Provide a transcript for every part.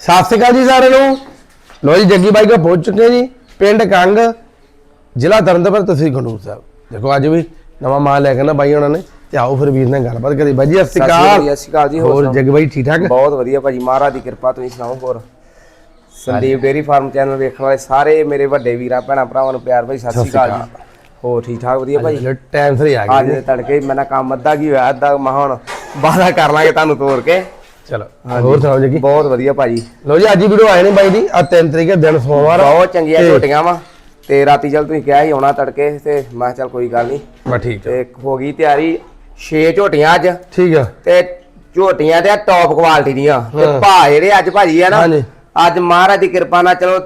ਸਤਿ ਸ਼੍ਰੀ ਅਕਾਲ ਜੀ ਸਾਰਿਆਂ ਨੂੰ। ਲੋ ਜੀ ਜੱਗੀ ਬਾਈ ਕੋ ਪਹੁੰਚ ਚੁੱਕੇ ਜੀ। ਪਿੰਡ ਕੰਗ ਜ਼ਿਲ੍ਹਾ ਤਰਨਤਾਰਨ ਤਹਿਸੀਲ ਖੰਡੂਰ ਸਾਹਿਬ। ਦੇਖੋ ਅੱਜ ਵੀ ਨਵਾਂ ਮਾਲ ਲੈ ਕੇ ਨਾ ਬਾਈ ਉਹਨਾਂ ਨੇ। ਤੇ ਆਓ ਫਿਰ ਵੀਰ ਨਾਲ ਗੱਲਬਾਤ ਕਰੀ ਬਾਈ ਜੀ ਸਤਿ ਸ਼੍ਰੀ ਅਕਾਲ। ਸਤਿ ਸ਼੍ਰੀ ਅਕਾਲ ਜੀ, ਹੋਰ? ਜੱਗੀ ਬਾਈ ਠੀਕ ਠਾਕ? ਬਹੁਤ ਵਧੀਆ ਭਾਜੀ ਮਹਾਰਾਜ ਦੀ ਕਿਰਪਾ ਤੁਸੀਂ ਸੁਣਾਓ ਹੋਰ? ਸੰਦੀਪ ਡੇਰੀ ਫਾਰਮ ਚੈਨਲ ਵੇਖਣ ਵਾਲੇ ਸਾਰੇ ਮੇਰੇ ਵੱਡੇ ਵੀਰਾਂ ਭੈਣਾਂ ਭਰਾਵਾਂ ਨੂੰ ਪਿਆਰ ਭਾਈ ਸਤਿ ਸ਼੍ਰੀ ਅਕਾਲ ਜੀ। ਹੋਰ ਠੀਕ ਠਾਕ ਵਧੀਆ ਭਾਜੀ? ਲੋ ਟਾਈਮ ਸਿਰ ਹੀ ਆ ਅੱਜ ਗਏ ਦੇ ਤੜਕੇ ਮੈਂ ਨਾ ਕੰਮ ਅੱਧਾ ਕੀ ਹੋਇਆ ਅੱਧਾ ਮੈਂ ਹੁਣ ਵਾਦਾ ਕਰ ਲਾਂਗੇ ਤੁਹਾਨੂੰ ਤੋਰ ਕੇ। ਚਲੋ ਹੋਰ ਸੁਣਾਓ ਜੱਗੀ ਬਹੁਤ ਵਧੀਆ ਭਾਜੀ। ਲੋ ਜੀ ਅੱਜ ਦੀ ਵੀਡੀਓ ਆਏ ਨੇ ਬਾਈ ਦੀ ਆ 3 ਤਰੀਕੇ ਦਿਨ ਸੋਮਵਾਰ ਬਹੁਤ ਚੰਗੀਆਂ ਝੋਟੀਆਂ ਵਾ। ਤੇ ਰਾਤੀ ਚਲ ਤੁਸੀਂ ਕਿਹਾ ਸੀ ਆਉਣਾ ਤੜਕੇ ਤੇ ਮੈਂ ਚੱਲ ਕੋਈ ਗੱਲ ਨਹੀਂ ਬਸ ਠੀਕ ਹੈ ਤੇ ਹੋ ਗਈ ਤਿਆਰੀ 6 ਝੋਟੀਆਂ ਅੱਜ। ਠੀਕ ਹੈ ਤੇ ਝੋਟੀਆਂ ਤੇ ਟੌਪ ਕੁਆਲਿਟੀ ਦੀਆਂ। ਤੇ ਹਾਂ। ਭਾ ਜਿਹੜੇ ਅੱਜ ਭਾਜੀ ਆ ਨਾ। ਅੱਜ ਮਹਾਰਾਜ ਦੀ ਕਿਰਪਾ ਨਾਲ ਚਲੋ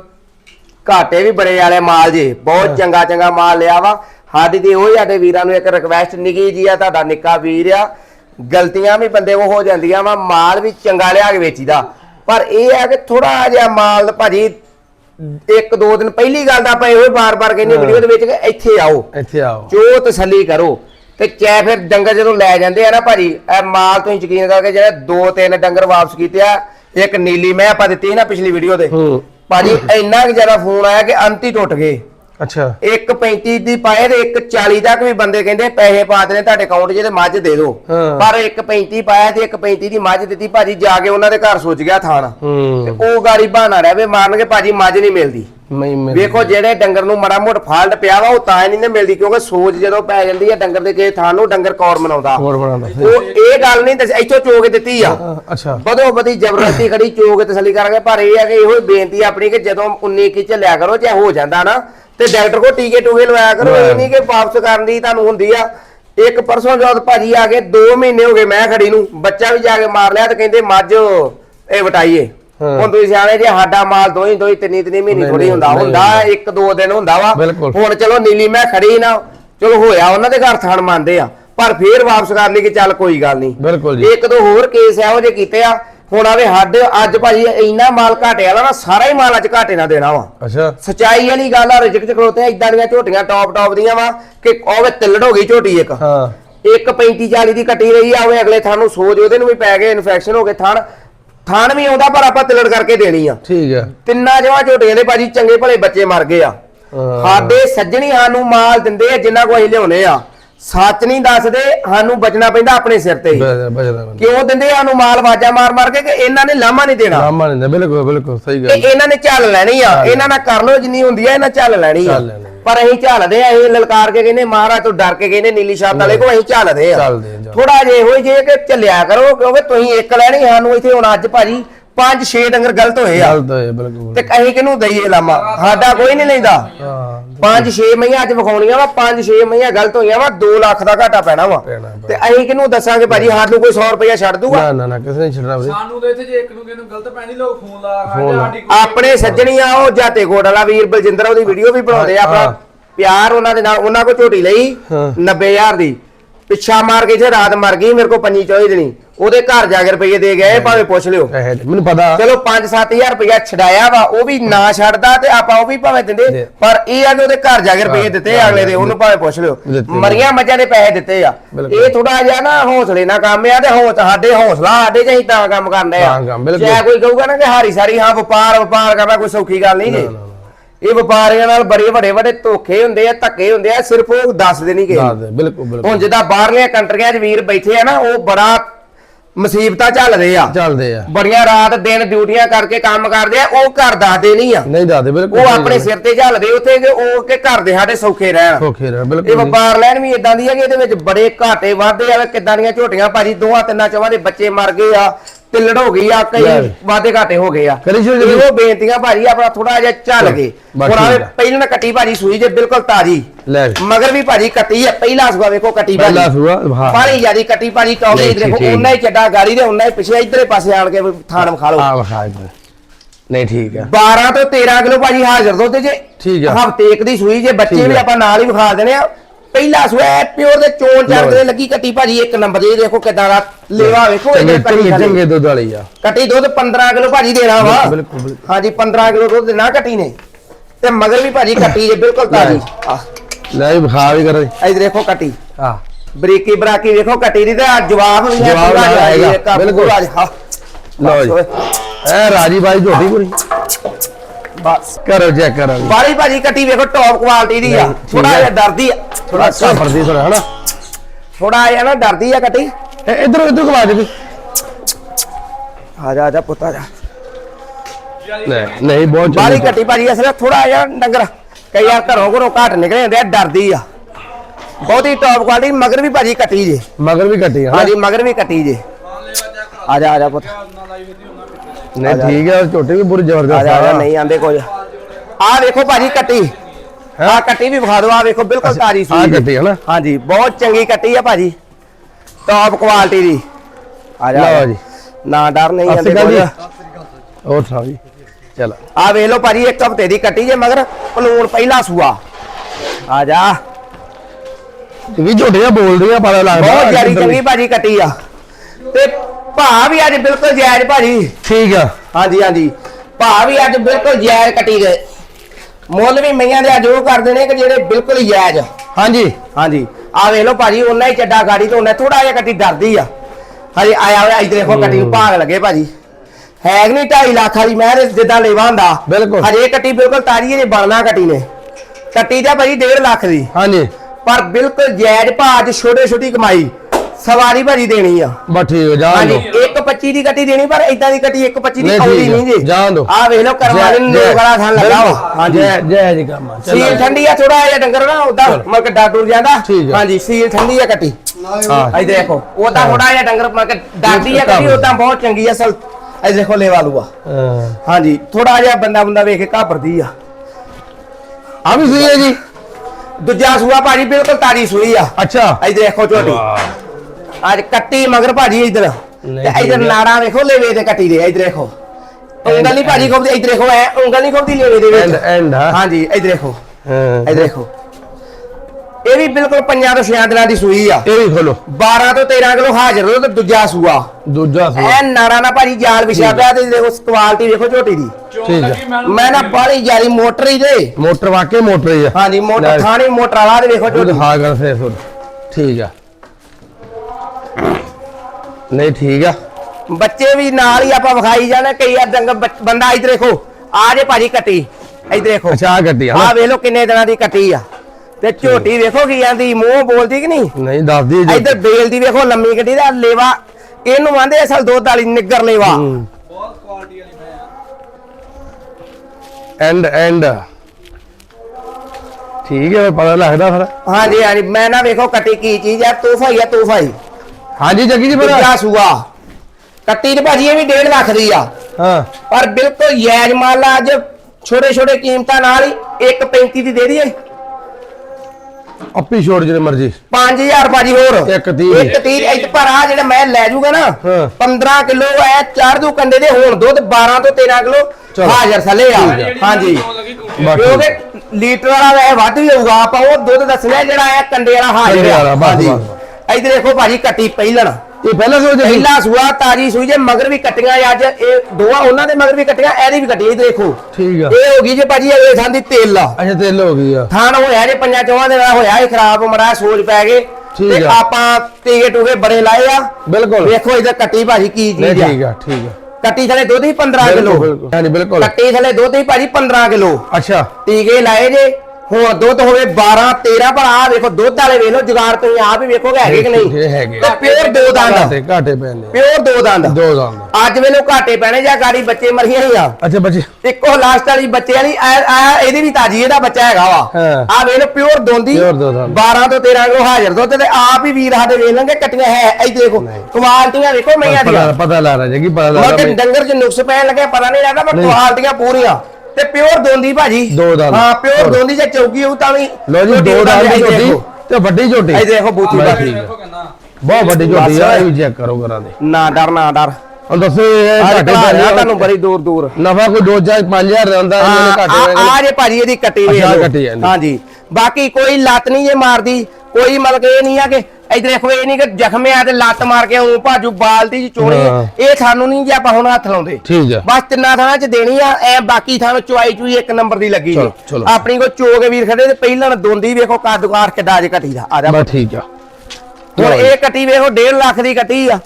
ਘਾਟੇ ਵੀ ਬੜੇ ਵਾਲੇ ਮਾਲ ਜੀ। ਬਹੁਤ ਚੰਗਾ ਚੰਗਾ ਮਾਲ ਲਿਆ ਵਾ। ਸਾਡੀ ਤੇ ਉਹ ਸਾਡੇ ਵੀਰਾਂ ਨੂੰ ਇੱਕ ਰਿਕਵੈਸਟ ਨਿੱਕੀ ਜੀ ਆ ਤੁਹਾਡਾ ਨਿੱਕਾ ਵੀਰ ਆ। ਗਲਤੀਆਂ ਵੀ ਬੰਦੇ ਉਹ ਹੋ ਜਾਂਦੀਆਂ ਵਾ ਮਾਲ ਵੀ ਚੰਗਾ ਲਿਆ ਕੇ ਵੇਚੀਦਾ। ਪਰ ਇਹ ਆ ਕਿ ਥੋੜਾ ਜਿਹਾ ਮਾਲ ਭਾਜੀ ਇੱਕ ਦੋ ਦਿਨ ਪਹਿਲੀ ਗੱਲ ਤਾਂ ਆਪਾਂ ਇਹੋ ਬਾਰ-ਬਾਰ ਕਹਿੰਦੇ ਵੀਡੀਓ ਦੇ ਵਿੱਚ ਕਿ ਇੱਥੇ ਆਓ। ਇੱਥੇ ਆਓ। ਜੋ ਤਸੱਲੀ ਕਰੋ। ਤੇ ਚਾਹੇ ਫਿਰ ਡੰਗਰ ਜਦੋਂ ਲੈ ਜਾਂਦੇ ਆ ਨਾ ਭਾਜੀ ਇਹ ਮਾਲ ਤੋਂ ਯਕੀਨ ਕਰਕੇ ਜਿਹੜੇ ਦੋ ਤਿੰਨ ਡੰਗਰ ਵਾਪਸ ਕੀਤੇ ਆ ਇੱਕ ਨੀਲੀ ਮੈਂ ਆਪਾਂ ਦਿੱਤੀ ਸੀ ਨਾ ਪਿਛਲੀ ਵੀਡੀਓ ਦੇ। ਹੂੰ। ਭਾਜੀ ਇੰਨਾ ਕਿ ਜ਼ਿਆਦਾ ਫੋਨ ਆਇਆ ਕਿ ਅੰਤ ਹੀ ਟੁੱਟ ਗਏ। ਅੱਛਾ। ਇੱਕ 35 ਦੀ ਪਾਏ ਤੇ ਇੱਕ 40 ਤੱਕ ਵੀ ਬੰਦੇ ਕਹਿੰਦੇ ਪੈਸੇ ਪਾ ਦੇਣੇ ਤੁਹਾਡੇ ਅਕਾਊਂਟ 'ਚ ਤੇ ਮੱਝ ਦੇ ਦਿਓ। ਪਰ ਇੱਕ 35 ਪਾਇਆ ਤੇ ਇੱਕ 35 ਦੀ ਮੱਝ ਦਿੱਤੀ ਭਾਜੀ ਜਾ ਕੇ ਉਹਨਾਂ ਦੇ ਘਰ ਸੋਚ ਗਿਆ ਥਾਣ। ਹੂੰ। ਉਹ ਗਾੜੀ ਬਹਾਨਾ ਰਿਹਾ ਵੀ ਮਾਰਨਗੇ ਭਾਜੀ ਮੱਝ ਨਹੀਂ ਮਿਲਦੀ। ਵੇਖੋ ਜਿਹੜੇ ਡੰਗਰ ਨੂੰ ਮੜਾ ਮੋਟ ਫਾਲਟ ਪਿਆ ਵਾ ਉਹ ਤਾਂ ਨਹੀਂ ਨਾ ਮਿਲਦੀ ਕਿਉਂਕਿ ਸੋਜ ਜਦੋਂ ਪੈ ਜਾਂਦੀ ਹੈ ਡੰਗਰ ਦੇ ਕਿਸੇ ਥਾਂ ਨੂੰ ਡੰਗਰ ਕੌਰ ਮਨਾਉਂਦਾ। ਬਣਾਉਂਦਾ ਉਹ ਇਹ ਗੱਲ ਨਹੀਂ ਦੱਸ ਇੱਥੋਂ ਚੋਗ ਦਿੱਤੀ ਆ। ਅੱਛਾ। ਬਦੋ ਬਦੀ ਜ਼ਬਰਦਸਤੀ ਖੜੀ ਚੋਗ ਤਸੱਲੀ ਕਰਾਂਗੇ ਪਰ ਇਹ ਹੈ ਕਿ ਇਹੋ ਬੇਨਤੀ ਆਪਣੀ ਕਿ ਜਦੋਂ 19 ਕੀ ਚੱਲਿਆ ਕਰੋ ਚਾਹੇ ਹੋ ਜਾਂਦਾ ਨਾ ਤੇ ਡਾਕਟਰ ਕੋ ਟੀਕੇ ਟੂਕੇ ਲਵਾਇਆ ਕਰੋ ਇਹ ਨਹੀਂ ਕਿ ਵਾਪਸ ਕਰਨ ਦੀ ਤੁਹਾਨੂੰ ਹੁੰਦੀ ਆ। ਇੱਕ ਪਰਸੋਂ ਜਦ ਭਾਜੀ ਆ ਗਏ 2 ਮਹੀਨੇ ਹੋ ਗਏ ਮੈਂ ਖੜੀ ਨੂੰ ਬੱਚਾ ਵੀ ਜਾ ਕੇ ਮਾਰ ਲਿਆ ਤੇ ਕਹਿੰਦੇ ਮੱਝ ਇਹ ਵਟਾਈਏ। ਹੁਣ ਤੁਸੀਂ ਸਿਆਣੇ ਜੇ ਸਾਡਾ ਮਾਲ ਦੋਈ ਦੋਈ ਤਿੰਨੀ ਤਿੰਨੀ ਮਹੀਨੇ ਥੋੜੀ ਹੁੰਦਾ ਹੁੰਦਾ ਇੱਕ ਦੋ ਦਿਨ ਹੁੰਦਾ ਵਾ। ਹੁਣ ਚਲੋ ਨੀਲੀ ਮੈਂ ਖੜੀ ਨਾ ਚਲੋ ਹੋਇਆ ਉਹਨਾਂ ਦੇ ਘਰ ਥਣ ਮੰਨਦੇ ਆ ਪਰ ਫੇਰ ਵਾਪਸ ਕਰ ਲਈ ਕਿ ਚੱਲ ਕੋਈ ਗੱਲ ਨਹੀਂ। ਬਿਲਕੁਲ ਜੀ। ਇੱਕ ਦੋ ਹੋਰ ਕੇਸ ਇਹੋ ਜਿਹੇ ਕੀਤੇ ਆ ਹੁਣ ਆਵੇ ਸਾਡੇ ਅੱਜ ਭਾਜੀ ਇੰਨਾ ਮਾਲ ਘਾਟੇ ਵਾਲਾ ਨਾ ਸਾਰਾ ਹੀ ਮਾਲ ਅੱਜ ਘਾਟੇ ਨਾਲ ਦੇਣਾ ਵਾ। ਅੱਛਾ। ਸਚਾਈ ਵਾਲੀ ਗੱਲ ਆ ਰਿਜਕ ਚ ਖਲੋਤੇ ਆ ਇਦਾਂ ਦੀਆਂ ਝੋਟੀਆਂ ਟੌਪ ਟੌਪ ਦੀਆਂ ਵਾ ਕਿ ਉਹਵੇ ਤਿੱਲੜ ਹੋ ਗਈ ਝੋਟੀ ਇੱਕ। ਹਾਂ। ਇੱਕ 35 40 ਦੀ ਕੱਟੀ ਰਹੀ ਆ ਉਹ ਅਗਲੇ ਥਾਂ ਨੂੰ ਸੋਜ ਉਹਦੇ ਨੂੰ ਵੀ ਪੈ ਗਏ ਇਨਫੈਕਸ਼ਨ ਹੋ ਗਏ ਥਣ ਥਣ ਵੀ ਆਉਂਦਾ ਪਰ ਆਪਾਂ ਤਿੱਲੜ ਕਰਕੇ ਦੇਣੀ ਆ। ਠੀਕ ਹੈ ਤਿੰਨਾਂ ਜਵਾਂ ਝੋਟੀਆਂ ਦੇ ਭਾਜੀ ਚੰਗੇ ਭਲੇ ਬੱਚੇ ਮਰ ਗਏ ਆ। ਸਾਡੇ ਸੱਜਣੀ ਸਾਨੂੰ ਮਾਲ ਦਿੰਦੇ ਆ ਜਿੰਨਾ ਕੋ ਅਸੀਂ ਲਿਆਉਨੇ ਆ। ਸੱਚ ਨਹੀਂ ਦੱਸਦੇ ਸਾਨੂੰ ਬਚਣਾ ਪੈਂਦਾ ਆਪਣੇ ਸਿਰ ਤੇ ਹੀ। ਬਜਦਾ ਬਜਦਾ ਬੰਦਾ ਕਿਉਂ ਦਿੰਦੇ ਆ? ਸਾਨੂੰ ਮਾਲ ਵਾਜਾ ਮਾਰ ਮਾਰ ਕੇ ਕਿ ਇਹਨਾਂ ਨੇ ਲਾਮਾ ਨਹੀਂ ਦੇਣਾ। ਰਾਮਾ ਨੇ ਬਿਲਕੁਲ ਬਿਲਕੁਲ ਸਹੀ ਗੱਲ। ਇਹਨਾਂ ਨੇ ਚੱਲ ਲੈਣੀ ਆ। ਇਹਨਾਂ ਨਾਲ ਕਰ ਲੋ ਜਿੰਨੀ ਹੁੰਦੀ ਆ ਇਹਨਾਂ ਚੱਲ ਲੈਣੀ ਆ। ਲੈਣੀ। ਪਰ ਅਸੀਂ ਝੱਲਦੇ ਆ ਇਹ ਲਲਕਾਰ ਕੇ ਕਹਿੰਦੇ ਮਹਾਰਾਜ ਤੋਂ ਡਰ ਕੇ ਕਹਿੰਦੇ ਨੀਲੀ ਸ਼ਾਤ ਵਾਲੇ ਕੋ ਅਸੀਂ ਝੱਲਦੇ ਆ। ਥੋੜਾ ਜਿਹਾ ਇਹੋ ਜੇ ਕਿ ਚੱਲਿਆ ਕਰੋ ਕਿਉਂਕਿ ਤੁਸੀਂ ਇੱਕ ਲੈਣੀ ਸਾਨੂੰ ਇੱਥੇ ਹੁਣ ਅੱਜ ਭਾਜੀ 5-6 ਡੰਗਰ ਗਲਤ ਹੋਏ ਆ। ਗੱਲ ਤਾਂ ਹੈ ਬਿਲਕੁਲ। ਤੇ ਅਸੀਂ ਕਿਹਨੂੰ ਦਈਏ ਲਾਮਾ? ਸਾਡਾ ਕੋਈ ਨਹੀਂ ਲੈਂਦਾ। ਹਾਂ। 5-6 ਮਈਆਂ ਅੱਜ ਵਿਖਾਉਣੀਆਂ ਵਾ 5-6 ਮਈਆਂ ਗਲਤ ਹੋਈਆਂ ਵਾ 2 ਲੱਖ ਦਾ ਘਾਟਾ ਪੈਣਾ ਵਾ। ਤੇ ਅਸੀਂ ਕਿਹਨੂੰ ਦੱਸਾਂਗੇ ਭਾਜੀ ਸਾਨੂੰ ਕੋਈ 100 ਰੁਪਇਆ ਛੱਡ ਦੂਗਾ? ਨਾ ਨਾ ਨਾ ਕਿਸੇ ਨੇ ਛੱਡਣਾ ਵੀਰੇ। ਸਾਨੂੰ ਤੇ ਇੱਥੇ ਜੇ ਇੱਕ ਨੂੰ ਕਿਸੇ ਨੂੰ ਗਲਤ ਪੈਣੀ ਲੋਕ ਫੋਨ ਲਾ। ਸਾਡੀ ਕੋਈ ਆਪਣੇ ਸੱਜਣੀਆਂ ਉਹ ਜਾਤੇ ਕੋਟ ਵਾਲਾ ਵੀਰ ਬਲਜਿੰਦਰ ਉਹਦੀ ਵੀਡੀਓ ਵੀ ਬਣਾਉਂਦੇ ਆ ਹਾਂ। ਆਪਣਾ। ਪਿਆਰ ਉਹਨਾਂ ਦੇ ਨਾਲ ਉਹਨਾਂ ਕੋ ਝੋਟੀ ਲਈ ਹਾਂ। 90000 ਦੀ। ਪਿੱਛਾ ਮਾਰ ਕੇ ਜੇ ਰਾਤ ਮਰ ਗਈ ਮੇਰੇ ਕੋ ਪੰਜੀ ਚੋਈ ਦੇਣੀ ਉਹਦੇ ਘਰ ਜਾ ਕੇ ਰੁਪਏ ਦੇ ਗਏ ਭਾਵੇਂ ਪੁੱਛ ਲਿਓ। ਪੈਸੇ ਦੇ- ਮੈਨੂੰ ਪਤਾ। ਚਲੋ 5-7000 ਰੁਪਇਆ ਛਡਾਇਆ ਵਾ ਉਹ ਵੀ ਨਾ ਛੱਡਦਾ ਤੇ ਆਪਾਂ ਉਹ ਵੀ ਭਾਵੇਂ ਦਿੰਦੇ ਦੇ। ਪਰ ਇਹ ਆ ਕਿ ਉਹਦੇ ਘਰ ਜਾ ਕੇ ਰੁਪਏ ਦਿੱਤੇ ਆ ਅਗਲੇ ਦੇ ਉਹਨੂੰ ਭਾਵੇਂ ਪੁੱਛ ਲਿਓ। ਦਿੱਤੇ। ਮਰੀਆਂ ਮੱਝਾਂ ਦੇ ਪੈਸੇ ਦਿੱਤੇ ਆ। ਬਿਲਕੁਲ। ਇਹ ਥੋੜਾ ਜਿਹਾ ਨਾ ਹੌਸਲੇ ਨਾਲ ਕੰਮ ਆ ਤੇ ਹੌਸ ਸਾਡੇ ਹੌਸਲਾ ਸਾਡੇ ਚ ਅਸੀਂ ਤਾਂ ਕੰਮ ਕਰਨੇ ਆ। ਤਾਂ ਕੰਮ, ਬਿਲਕੁਲ। ਚਾਹੇ ਕੋਈ ਕਹੂਗਾ ਨਾ ਕਿ ਹਾਰੀ ਸਾਰੀ ਹਾਂ ਵਪਾਰ ਵਪਾਰ ਕਰਨਾ ਕੋਈ ਸੌਖੀ ਗੱਲ ਨਹੀਂ ਜੀ। ਇਹ ਵਪਾਰੀਆਂ ਨਾਲ ਬੜੇ ਵੱਡੇ ਵੱਡੇ ਧੋਖੇ ਹੁੰਦੇ ਆ ਧੱਕੇ ਹੁੰਦੇ ਆ ਸਿਰਫ ਉਹ ਦੱਸਦੇ ਨਹੀਂ ਦੱਸ ਦੇ ਬਿਲਕੁਲ ਬਿਲਕੁਲ। ਹੁਣ ਜਿੱਦਾਂ ਬਾਹਰਲੀਆਂ ਕੰਟਰੀਆਂ 'ਚ ਵੀਰ ਬੈਠੇ ਆ ਨਾ ਉਹ ਬੜਾ ਮੁਸੀਬਤਾਂ ਝੱਲਦੇ ਆ। ਚੱਲਦੇ ਆ। ਬੜੀਆਂ ਰਾਤ ਦਿਨ ਡਿਊਟੀਆਂ ਕਰਕੇ ਕੰਮ ਕਰਦੇ ਆ ਉਹ ਘਰ ਦੱਸਦੇ ਨਹੀਂ ਆ। ਨਹੀਂ ਦੱਸਦੇ ਬਿਲਕੁਲ ਉਹ ਆਪਣੇ। ਸਿਰ ਤੇ ਝੱਲਦੇ ਉੱਥੇ ਕਿ ਉਹ ਕਿ ਘਰ ਦੇ ਸਾਡੇ ਸੌਖੇ ਰਹਿਣ। ਸੌਖੇ ਰਹਿਣ ਇਹ ਬਿਲਕੁਲ ਵਪਾਰ ਲੈਣ ਵੀ ਇਦਾਂ ਦੀ ਹੈ ਕਿ ਇਹਦੇ ਵਿੱਚ ਬੜੇ ਘਾਟੇ ਵਾਧੇ ਆ ਕਿੱਦਾਂ ਦੀਆਂ ਝੋਟੀਆਂ ਭਾਜੀ ਦੋਹਾਂ ਤਿੰਨਾਂ ਚਵਾਂ ਦੇ ਬੱਚੇ ਮਰ ਗਏ ਆ ਤਿੱਲੜ ਹੋ ਗਈ ਆ ਲੈ ਕਈ ਵੀ। ਵਾਧੇ ਘਾਟੇ ਹੋ ਗਏ ਆ ਕਰੀ ਸ਼ੁਰੂ ਇਹ ਬੇਨਤੀਆਂ ਭਾਜੀ ਆਪਣਾ ਥੋੜਾ ਜਿਹਾ ਬਸ ਹੁਣ ਠੀਕ ਆਵੇ ਆ। ਪਹਿਲਾਂ ਕੱਟੀ ਭਾਜੀ ਸੂਈ ਜੇ ਬਿਲਕੁਲ ਤਾਜੀ ਲੈ ਵੀ। ਮਗਰ ਵੀ ਭਾਜੀ ਕੱਟੀ ਹੈ ਪਹਿਲਾ ਸੂਆ ਵੇਖੋ ਕੱਟੀ ਪਹਿਲਾ ਭਾਜੀ ਸੂਆ ਹਾਂ ਪਾਣੀ ਜਿਆਦੀ ਕੱਟੀ ਭਾਜੀ ਨਹੀਂ, ਠੀਕ, ਦੇਖੋ ਠੀਕ। ਉਹਨਾਂ ਹੀ ਚੱਡਾ ਗਾੜੀ ਦੇ ਉਹਨਾਂ ਹੀ ਪਿਛਲੇ ਇਧਰੇ ਪਾਸੇ ਆਣ ਕੇ ਥਾਣ ਵਿਖਾ ਲਓ ਆ ਵਖਾ ਇੱਧਰ। ਨਹੀਂ ਠੀਕ ਆ 12 ਤੋਂ 13 ਕਿਲੋ ਭਾਜੀ ਹਾਜ਼ਰ ਦੁੱਧ ਜੇ ਠੀਕ ਆ। ਹਫ਼ਤੇ ਇੱਕ ਦੀ ਸੂਈ ਜੇ ਬੱਚੇ ਠੀਕ ਵੀ ਆ। ਆਪਾਂ ਨਾਲ ਹੀ ਵਿਖਾ ਦੇਣੇ ਆ ਪਹਿਲਾ ਸੂਆ ਪਿਓਰ ਦੇ ਚੋਣ ਚਾਰ। ਦੇ ਲੱਗੀ ਕੱਟੀ ਭਾਜੀ ਇੱਕ ਨੰਬਰ ਦੀ ਇਹ ਦੇਖੋ ਕਿਦਾਂ ਦਾ ਲੇਵਾ ਵੇਖੋ ਇਹਦੇ ਕੱਟੀ ਚੰਗੇ ਦੁੱਧ ਵਾਲੀ ਆ। ਕੱਟੀ ਦੁੱਧ 15 ਕਿਲੋ ਭਾਜੀ ਦੇਣਾ ਵਾ। ਬਿਲਕੁਲ। ਹਾਂਜੀ 15 ਕਿਲੋ ਦੁੱਧ ਦੇਣਾ ਕੱਟੀ ਨੇ। ਤੇ ਮਗਰ ਵੀ ਭਾਜੀ ਕੱਟੀ ਜੇ ਬਿਲਕੁਲ ਤਾਜੀ। ਆ ਲੈ ਵਿਖਾ ਵੀ ਕਰ ਇਧਰ ਦੇਖੋ ਕੱਟੀ ਆ। ਬਰੀਕੀ ਬਰਾਕੀ ਵੇਖੋ ਕੱਟੀ ਦੀ ਤੇ ਆ ਜਵਾਬ ਵੀ ਜਵਾਬ ਆਏਗਾ, ਬਿਲਕੁਲ। ਲਓ ਜੀ। ਐ ਰਾਜੀ ਬਾਈ ਝੋਟੀ ਪੂਰੀ। ਬਸ ਕਰੋ ਚੈੱਕ ਕਰੋ ਜੀ ਬਾਲੀ ਭਾਜੀ ਕੱਟੀ ਵੇਖੋ ਟੌਪ ਕੁਆਲਿਟੀ ਦੀ ਆ ਨਹੀਂ, ਠੀਕ ਥੋੜਾ ਹੈ। ਜਿਹਾ ਡਰਦੀ ਆ ਥੋੜਾ ਘਾਪਰਦੀ ਥੋੜਾ ਹਨਾ ਥੋੜਾ ਜਿਹਾ ਨਾ ਡਰਦੀ ਆ ਕੱਟੀ ਇਹ ਇਧਰ ਇਧਰ ਕਵਾ ਦੇ ਵੀ ਆ ਜਾ ਆ ਜਾ ਪੁੱਤ ਆ ਜਾ ਨਹੀਂ ਨਹੀਂ ਬਹੁਤ ਬਾਲੀ ਚੰਗੀ ਕੱਟੀ ਭਾਜੀ ਅਸਲ ਥੋੜਾ ਜਿਹਾ ਡੰਗਰ ਕਈ ਵਾਰ ਘਰੋਂ ਘਰੋਂ ਘੱਟ ਨਿਕਲੇ ਹੁੰਦੇ ਆ ਡਰਦੀ ਆ ਬਹੁਤੀ ਟੌਪ ਕੁਆਲਿਟੀ ਮਗਰ ਵੀ ਭਾਜੀ ਕੱਟੀ ਜੇ ਮਗਰ ਵੀ ਕੱਟੀ ਹਾਂ ਹਾਂਜੀ ਮਗਰ ਵੀ ਕੱਟੀ ਜੇ ਮਾਨ ਲੈਵਾ ਚੈੱਕ ਆ ਜਾ ਆ ਜਾ ਪੁੱਤ ਨਹੀਂ ਠੀਕ ਹੈ ਝੋਟੀ ਵੀ ਪੂਰੀ ਆ ਜ਼ਬਰਦਸਤ ਆ ਜਾ ਆ। ਨਹੀਂ ਆਂਦੇ ਕੁਝ। ਆ ਵੇਖੋ ਭਾਜੀ ਕੱਟੀ। ਆ ਕੱਟੀ ਵੀ ਵਿਖਾ ਦਿਓ ਆ ਵੇਖੋ ਬਿਲਕੁਲ ਤਾਰੀ ਆ ਸੂਈ ਕੱਟੀ ਹੈ ਨਾ? ਹਾਂਜੀ ਬਹੁਤ ਚੰਗੀ ਕੱਟੀ ਆ ਭਾਜੀ। ਟੌਪ ਕੁਆਲਿਟੀ ਦੀ। ਆ ਜਾ ਲਓ ਜੀ। ਨਾ ਡਰ ਨਹੀਂ ਆਂਦੇ ਜੀ। ਹੋਰ ਸੁਣਾਓ ਜੀ? ਚਲੋ। ਆ ਵੇਖ ਲਓ ਭਾਜੀ ਇੱਕ ਹਫ਼ਤੇ ਦੀ ਕੱਟੀ ਜੇ ਮਗਰ ਪਲੂਣ ਪਹਿਲਾ ਸੂਆ। ਆ ਜਾ। ਵੀ ਝੋਟੀਆਂ ਬੋਲਦੀਆਂ ਪਤਾ ਲੱਗਦਾ ਬਹੁਤ ਕਿੱਧਰ ਚੰਗੀ ਭਾਜੀ ਕੱਟੀ ਆ। ਤੇ ਭਾ ਵੀ ਅੱਜ ਬਿਲਕੁਲ ਜਾਇਜ਼ ਭਾਜੀ। ਠੀਕ ਆ। ਹਾਂਜੀ ਹਾਂਜੀ। ਭਾ ਵੀ ਅੱਜ ਬਿਲਕੁਲ ਜਾਇਜ਼ ਕੱਟੀ ਦੇ ਮੁੱਲ ਵੀ ਮਈਆਂ ਦੇ ਅੱਜ ਉਹ ਕਰਦੇ ਨੇ ਕਿ ਜਿਹੜੇ ਬਿਲਕੁਲ ਹੀ ਜਾਇਜ਼ ਹਾਂਜੀ। ਹਾਂਜੀ। ਆ ਵੇਖ ਲਓ ਭਾਜੀ ਉਹਨਾਂ ਹੀ ਚੱਡਾ ਗਾੜੀ ਤੋਂ ਉਹਨੇ ਥੋੜਾ ਜਿਹਾ ਕੱਟੀ ਡਰਦੀ ਆ। ਹਜੇ ਆਇਆ ਹੋਇਆ ਇਧਰ ਦੇਖੋ ਕੱਟੀ ਨੂੰ ਭਾਗ ਲੱਗੇ ਭਾਜੀ। ਹੈ ਕਿ ਨਹੀਂ 2.5 ਲੱਖ ਵਾਲੀ? ਮੈਂ ਜਿੱਦਾਂ ਲੈਵਾ ਹੁੰਦਾ। ਬਿਲਕੁਲ। ਹਜੇ ਕੱਟੀ ਬਿਲਕੁਲ ਤਾਰੀ ਜੇ ਬਣਨਾ ਕੱਟੀ ਨੇ। ਕੱਟੀ ਦਾ ਭਾਜੀ 1.5 ਲੱਖ ਦੀ। ਹਾਂਜੀ। ਪਰ ਬਿਲਕੁਲ ਜਾਇਜ਼ ਭਾਅ ਅੱਜ ਛੋਟੇ ਛੋਟੀ ਕਮਾਈ। ਸਵਾਰੀ ਭਾਜੀ ਦੇਣੀ ਆ। ਬਸ ਠੀਕ ਹੋ ਜਾਣ ਹਾਂਜੀ ਦੋ। 1.25 ਦੀ ਕੱਟੀ ਦੇਣੀ ਪਰ ਇਦਾਂ ਦੀ ਕੱਟੀ 1.25 ਦੀ ਨਹੀਂ, ਆਉਂਦੀ ਠੀਕ ਆ, ਨਹੀਂ ਜੀ। ਜਾਣ ਦਿਓ। ਆ ਵੇਖ ਲਓ ਕਰਵਾ ਦੇ ਲੋਕ ਵਾਲਾ ਥਾਂ ਲੱਗਾ ਵਾ। ਹਾਂਜੀ। ਜੈ ਜੈ ਜੀ ਕੰਮ ਸੀਲ ਠੰਡੀ ਆ ਥੋੜਾ ਜਿਹਾ ਡੰਗਰ ਨਾ ਉਦਾਂ ਮਤਲਬ ਕਿ ਡਾਟੂਰ ਜਾਂਦਾ। ਠੀਕ ਆ। ਹਾਂਜੀ ਸੀਲ ਠੰਡੀ ਆ ਕੱਟੀ ਹਾਂ। ਇਹ ਦੇਖੋ ਉਦਾਂ ਥੋੜਾ ਜਿਹਾ ਡੰਗਰ ਮਤਲਬ ਕਿ ਡਾਟੀ ਆ ਕੱਟੀ ਉਦਾਂ ਬਹੁਤ ਚੰਗੀ ਆ ਅਸਲ। ਇਹ ਦੇਖੋ ਲੈਵਾ ਲੂਆ। ਹਾਂ। ਹਾਂਜੀ ਥੋੜਾ ਜਿਹਾ ਬੰਦਾ ਬੰਦਾ ਵੇਖ ਕੇ ਘਾਬਰਦੀ ਆ। ਆ ਵੀ ਸਹੀ ਹੈ ਜੀ। ਦੂਜਾ ਸੂਆ ਭਾਜੀ ਬਿਲਕੁਲ ਤਾਰੀ ਸੂਈ ਆ। ਅੱਛਾ। ਇਹ ਦੇਖੋ ਝੋਟੀ। ਅੱਜ ਕੱਟੀ ਮਗਰ ਭਾਜੀ ਇਧਰ। ਤੇ ਇਧਰ। ਨਾੜਾ ਵੇਖੋ ਲੇਵੇ ਤੇ ਕੱਟੀ ਦੇ ਇਧਰ ਦੇਖੋ ਉਂਗਲ ਨਹੀਂ ਭਾਜੀ ਖੋਬਦੀ ਇਧਰ ਦੇਖੋ ਐ ਉਂਗਲ ਨਹੀਂ ਖੋਬਦੀ ਲੇਵੇ ਦੇ ਐਂਡ ਵਿੱਚ ਐਂਡ ਹਾਂਜੀ ਇਧਰ ਦੇਖੋ ਹਾਂ। ਇਧਰ ਦੇਖੋ ਇਹ ਵੀ ਬਿਲਕੁਲ ਪੰਜਾਂ ਤੋਂ ਛਿਆਂ ਦਿਨਾਂ ਦੀ ਸੂਈ ਆ। ਇਹ ਵੀ ਖੋਲੋ। 12 ਤੋਂ 13 ਕਿਲੋ ਹਾਜ਼ਰ ਹੋ ਤੇ ਦੂਜਾ ਸੂਆ। ਦੂਜਾ ਸੀ ਐ ਨਾੜਾ ਨਾ ਭਾਜੀ ਜਾਲ ਵਿਛਿਆ ਪਿਆ ਤੇ ਦੇਖੋ ਕੁਆਲਿਟੀ ਵੇਖੋ ਝੋਟੀ ਦੀ। ਠੀਕ ਆ। ਮੈਂ ਨਾ ਬਾਹਲੀ ਜਾਰੀ ਮੋਟਰ ਹੀ ਦੇ। ਮੋਟਰ ਵਾਕੇ ਮੋਟਰ ਹੀ ਆ। ਹਾਂਜੀ ਮੋਟਰ। ਥਾਣੀ ਮੋਟਰ ਵਾਲਾ ਤੇ ਵੇਖੋ ਝੋਟੀ। ਹਾਂ ਕਰ ਸੇ ਸੁਣ। ਠੀਕ ਆ। ਨਹੀਂ ਠੀਕ ਆ। ਬੱਚੇ ਵੀ ਨਾਲ ਹੀ ਆਪਾਂ ਵਿਖਾਈ ਜਾਣਾ ਕਈ ਆ ਡੰਗ ਬੱਚ- ਬੰਦਾ ਇਧਰ ਦੇਖੋ ਆ ਜੇ ਭਾਜੀ ਕੱਟੀ ਇਧਰ ਦੇਖੋ। ਅੱਛਾ ਆ ਗੱਡੀ ਆ ਆ ਵੇਖ ਲਓ ਕਿੰਨੇ ਦਿਨਾਂ ਦੀ ਕੱਟੀ ਆ। ਤੇ ਝੋਟੀ ਵੇਖੋ ਕੀ ਆਂਦੀ ਮੂੰਹ ਬੋਲਦੀ ਕਿ ਨਹੀਂ? ਨਹੀਂ ਦੱਸਦੀ ਜੀ ਇਧਰ ਬੇਲ ਦੀ ਵੇਖੋ ਲੰਮੀ ਗੱਡੀ ਦਾ ਲੇਵਾ ਇਹਨੂੰ ਆਂਦੇ ਅਸਲ ਦੁੱਧ ਵਾਲੀ ਨਿੱਗਰ ਲੇਵਾ। ਹੂੰ। ਬਹੁਤ ਕੁਆਲਿਟੀ ਵਾਲੀ ਮੈਂ ਆ ਐਂਡ ਐਂਡ। ਠੀਕ ਹੈ ਪਤਾ ਲੱਗਦਾ ਫਿਰ। ਹਾਂਜੀ ਹਾਂਜੀ ਮੈਂ ਨਾ ਵੇਖੋ ਕੱਟੀ ਕੀ ਚੀਜ਼ ਆ ਤੋਹਫਾ ਹੀ ਆ ਤੋਹਫਾ ਹੀ। ਹਾਂਜੀ ਜੱਗੀ ਜੀ ਫਿਰ ਦੂਜਾ ਸੂਆ। ਕੱਟੀ ਤੇ ਭਾਜੀ ਇਹ ਵੀ 1.5 ਲੱਖ ਦੀ ਆ। ਹਾਂ। ਪਰ ਬਿਲਕੁਲ ਯੈਜ ਮਾਲਾ ਅੱਜ ਛੋਟੇ ਛੋਟੇ ਕੀਮਤਾਂ ਨਾਲ ਹੀ 1.35 ਦੀ ਦੇ ਦਈਏ। ਅੱਪੀ ਛੋੜ ਜਿਹੜੇ ਮਰਜ਼ੀ। 5000 ਭਾਜੀ ਹੋਰ। ਇੱਕ ਤੀਹ। ਇੱਕ ਤੀਹ ਇੱਥੇ ਪਰ ਆ ਜਿਹੜਾ ਮੈਂ ਲੈ ਜੂਗਾ ਨਾ ਹਾਂ। 15 ਕਿਲੋ ਐ ਚਾਰ ਦੂ ਕੰਡੇ ਦੇ ਹੁਣ ਦੁੱਧ 12 ਤੋਂ 13 ਕਿਲੋ। ਹਾਜ਼ਰ ਥੱਲੇ ਆ। ਹਾਂਜੀ। ਕਿਉਂਕਿ ਲੀਟਰ ਵਾਲਾ ਵੈ ਵੱਧ ਵੀ ਹੋਊਗਾ ਆਪਾਂ ਉਹ ਦੁੱਧ ਦੱਸਣਾ ਜਿਹੜਾ ਆ ਕੰਡੇ ਵਾਲਾ ਹਾਜ਼ਰ ਆ। ਹਾਂਜੀ। ਇੱਧਰ ਦੇਖੋ ਭਾਜੀ ਕੱਟੀ ਪਹਿਲਣ। ਇਹ ਪਹਿਲਾਂ ਸੋਚ ਸੀ ਪਹਿਲਾ ਸੂਆ ਤਾਜੀ ਸੂਈ ਜੇ ਮਗਰ ਵੀ ਕੱਟੀਆਂ ਅੱਜ। ਇਹ ਦੋਵਾਂ ਉਹਨਾਂ ਦੇ ਮਗਰ ਵੀ ਕੱਟੀਆਂ ਇਹਦੀ ਵੀ ਕੱਟੀ ਇਹ ਦੇਖੋ। ਠੀਕ ਆ। ਇਹ ਹੋ ਗਈ ਜੇ ਭਾਜੀ ਇਹ ਥਾਂ ਦੀ ਤੇਲ। ਆ ਅੱਛਾ ਤੇਲ ਹੋ ਗਈ ਆ। ਥਾਣ ਹੋਇਆ ਜੇ ਪੰਜਾਂ ਚੋਹਾਂ ਦੇ ਨਾਲ ਹੋਇਆ ਇਹ ਖਰਾਬ ਮੜਾ ਸੋਜ ਪੈ ਗਏ। ਤੇ ਆ। ਆਪਾਂ ਟੀਕੇ ਟੂਕੇ ਬੜੇ ਲਾਏ ਆ। ਬਿਲਕੁਲ। ਵੇਖੋ ਇਹਦਾ ਕੱਟੀ ਭਾਜੀ ਕੀ ਚੀਜ਼ ਠੀਕ ਆ ਆ ਠੀਕ ਆ। ਕੱਟੀ ਥਲੇ ਦੁੱਧ ਹੀ 15 ਕਿਲੋ। ਹਾਂਜੀ ਬਿਲਕੁਲ। ਕੱਟੀ ਥਲੇ ਦੁੱਧ ਹੀ ਭਾਜੀ 15 ਕਿਲੋ। ਅੱਛਾ। ਟੀਕੇ ਲਾਏ ਜੇ। ਹੁਣ ਦੁੱਧ ਹੋਵੇ 12 13 ਪਰ ਆ ਵੇਖੋ ਦੁੱਧ ਵਾਲੇ ਵੇਖ ਲਓ ਜੁਗਾੜ ਤੁਸੀਂ ਆਪ ਹੀ ਵੇਖੋਗੇ ਹੈਗੇ ਕਿ ਨਹੀਂ? ਇਹ ਹੈਗੇ ਤੇ ਪਿਓਰ ਦੋ ਦੰਦ ਘਾਟੇ ਘਾਟੇ ਪੈਣੇ ਪਿਓਰ ਦੋ ਦੰਦ ਦੋ ਦੰਦ ਅੱਜ ਵੇਲੇ ਘਾਟੇ ਪੈਣੇ ਜਾਂ ਗਾੜੀ ਬੱਚੇ ਮਰੀਆਂ ਹੀ ਆ। ਅੱਛਾ ਬੱਚੇ। ਇੱਕੋ ਲਾਸਟ ਵਾਲੀ ਬੱਚੇ ਵਾਲੀ ਆ- ਇਹਦੀ ਵੀ ਤਾਜੀ ਇਹਦਾ ਬੱਚਾ ਹੈਗਾ ਵਾ। ਆ ਵੇਖ ਲਓ ਪਿਓਰ ਦੋਂਦੀ Pure ਦੋ ਦੰਦ। 12 ਤੋਂ 13 ਕਿਲੋ ਹਾਜ਼ਰ ਦੁੱਧ ਤੇ ਆਪ ਹੀ ਵੀਰ ਸਾਡੇ ਵੇਖ ਲੈਣਗੇ ਕੱਟੀਆਂ ਹੈ ਇੱਥੇ ਦੇਖੋ। ਕੁਆਲਟੀਆਂ ਵੇਖੋ ਮਈਆਂ ਦੀਆਂ। ਪਤਾ ਲੱਗ ਰਿਹਾ ਜੱਗੀ ਪਤਾ ਲੱਗ ਮਗਰ ਰਿਹਾ ਡੰਗਰ ਚ ਨੁਕਸ ਪੈਣ ਲੱਗੇ ਪਤਾ ਨਹੀਂ ਲੱਗਦਾ ਪਰ। ਕੁਆਲਟੀਆਂ ਪੂਰੀਆਂ। ਤੇ ਪਿਓਰ ਦੋਂਦੀ ਭਾਜੀ ਦੋ ਦੰਦ। ਹਾਂ ਪਿਓਰ। ਦੋਂਦੀ ਜੇ ਚੌਕੀ ਹੋਊ ਤਾਂ ਵੀ ਲੋ ਜੀ ਦੋ ਦਾ ਦੰਦ ਦੀ ਝੋਟੀ। ਤੇ ਵੱਡੀ ਝੋਟੀ ਇਹ ਦੇਖੋ ਬਸ ਦਾ ਬਹੁਤ ਵੱਡੀ ਝੋਟੀ ਆ। ਇਹ ਵੀ ਚੈੱਕ ਕਰੋ ਕਰਾਂ ਦੇ ਨਾ ਡਰ ਨਾ ਡਰ ਹੁਣ ਦੱਸੋ ਇਹ ਘਾਟੇ ਰਿਹਾ ਰਿਹਾ ਤੁਹਾਨੂੰ ਬੜੀ ਦੂਰ ਦੂਰ ਨਫਾ ਕੋਈ 2000 5000 ਦਾ ਹੁੰਦਾ ਇਹਨੇ ਘਾਟੇ ਪੈ ਆ ਜੇ ਭਾਜੀ ਇਹਦੀ ਕੱਟੀ। ਕੱਟੀ ਜਾਂਦੀ। ਹਾਂਜੀ ਬਾਕੀ ਕੋਈ ਲੱਤ ਨਹੀਂ ਜੇ ਮਾਰਦੀ ਕੋਈ ਮਤਲਬ ਇਹ ਨਹੀਂ ਆ ਕਿ ਇਧਰ ਦੇਖੋ ਇਹ ਨਹੀਂ ਕਿ ਜ਼ਖਮ ਆ ਤੇ ਲੱਤ ਮਾਰ ਕੇ ਉਹ ਭਾਜੂ ਬਾਲਦੀ ਚ ਚੋਣੀ ਆ। ਹਾਂ। ਇਹ ਸਾਨੂੰ ਨਹੀਂ ਜੇ ਆਪਾਂ ਹੁਣ ਹੱਥ ਲਾਉਂਦੇ ਠੀਕ ਆ ਬਸ ਤਿੰਨਾਂ ਥਾਂ ਚ ਦੇਣੀ ਆ ਐ ਬਾਕੀ ਥਾਂ ਚੁਆਈ ਚੁਈ ਇੱਕ ਨੰਬਰ ਦੀ ਲੱਗੀ ਚਲੋ, ਜੀ। ਚਲੋ। ਆਪਣੀ ਕੋ ਚੋਗੇ ਵੀਰ ਖੜੇ ਤੇ ਪਹਿਲਾਂ ਦੋਂਦੀ ਵੇਖੋ ਕੱਦਕਾਰ ਕਿੱਡਾ ਜੇ ਕੱਟੀ ਦਾ ਆ ਜਾ ਬਸ ਠੀਕ ਆ ਹੁਣ ਇਹ ਕੱਟੀ ਵੇਖੋ 1.5 ਲੱਖ ਦੀ ਕੱਟੀ ਆ